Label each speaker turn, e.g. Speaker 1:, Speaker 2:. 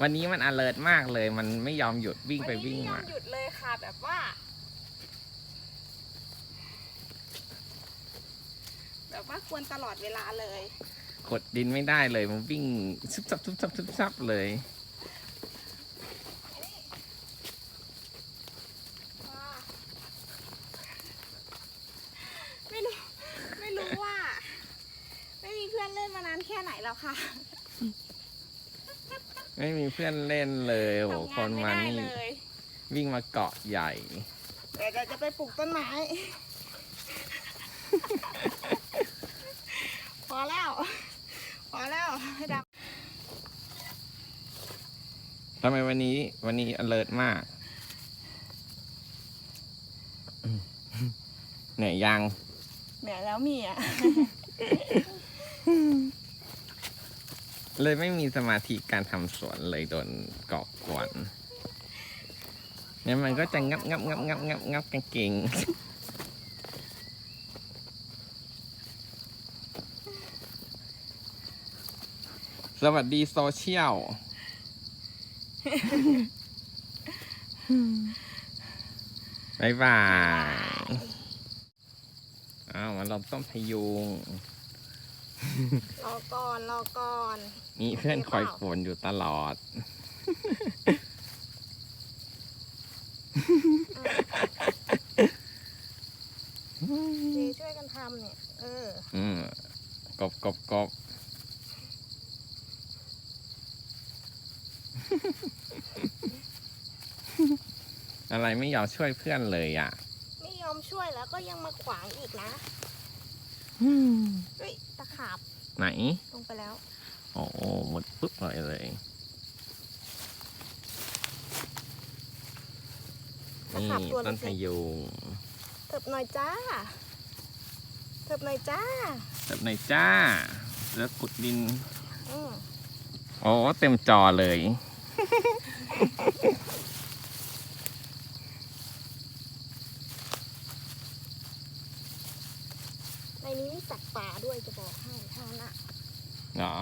Speaker 1: วันนี้มัน alert มากเลย มันไม่ยอมหยุดวิ่งไปวิ่ง
Speaker 2: วันนี้
Speaker 1: มา
Speaker 2: ไม่ยอมหยุดเลยค่ะแบบว่า แบบว่าควรตลอดเวลาเลย
Speaker 1: กดดินไม่ได้เลย มันวิ่งซุบซับซุบซับซุบซับเลย
Speaker 2: ว่าไม่รู้ ไม่รู้ว่า ไม่มีเพื่อนเล่นมานานแค่ไหนแล้วค่ะ
Speaker 1: ไม่มีเพื่อนเล่นเลยโห
Speaker 2: ทำ
Speaker 1: ค
Speaker 2: งาน
Speaker 1: น
Speaker 2: ไม่
Speaker 1: มัน
Speaker 2: ได้
Speaker 1: นี่
Speaker 2: เลย
Speaker 1: วิ่งมาเกาะใหญ่
Speaker 2: เดี๋ยวเราจะไปปลูกต้นไม้ พอแล้ว พอแล้วให้ด
Speaker 1: ทำไมวันนี้วันนี้ alert มากเหนื่อยยังำ
Speaker 2: เหนื่อยแล้วมีอะ
Speaker 1: เลยไม่มีสมาธิการทำสวนเลยโดนก่อกวนเนี่ยมันก็จะงับงับงับงับงับงับกางเกงสวัสดีโซเชียล บายบาย อ้าวมาลองต้มพะยุง
Speaker 2: รอก่อนรอก่อน
Speaker 1: มีเพื่อนคอยฝนอยู่ตลอด
Speaker 2: เจช่วยกันทำเนี่ย เออ
Speaker 1: อืมกบกบกบอะไรไม่ยอมช่วยเพื่อนเลยอะ
Speaker 2: ไม่ยอมช่วยแล้วก็ยังมาขวางอีกนะเฮ้ย ตะขาบ
Speaker 1: ไหน
Speaker 2: ลงไปแล้ว
Speaker 1: โอ้โหหมดปุ๊บเลยเลย
Speaker 2: ตะ
Speaker 1: นี่
Speaker 2: ขาบตัว
Speaker 1: ต้น
Speaker 2: เล็
Speaker 1: พะ
Speaker 2: ก
Speaker 1: ยุง
Speaker 2: ๆเถิบหน่อยจ้าเถิบหน่อยจ้า
Speaker 1: แบบไหนจ้า แล้วขุดดิน
Speaker 2: อืม
Speaker 1: โอ้เต็มจอเลย
Speaker 2: นนี้มีสัตว์ป่าด้วยจะบอกให้ท่านอะ
Speaker 1: เหรอ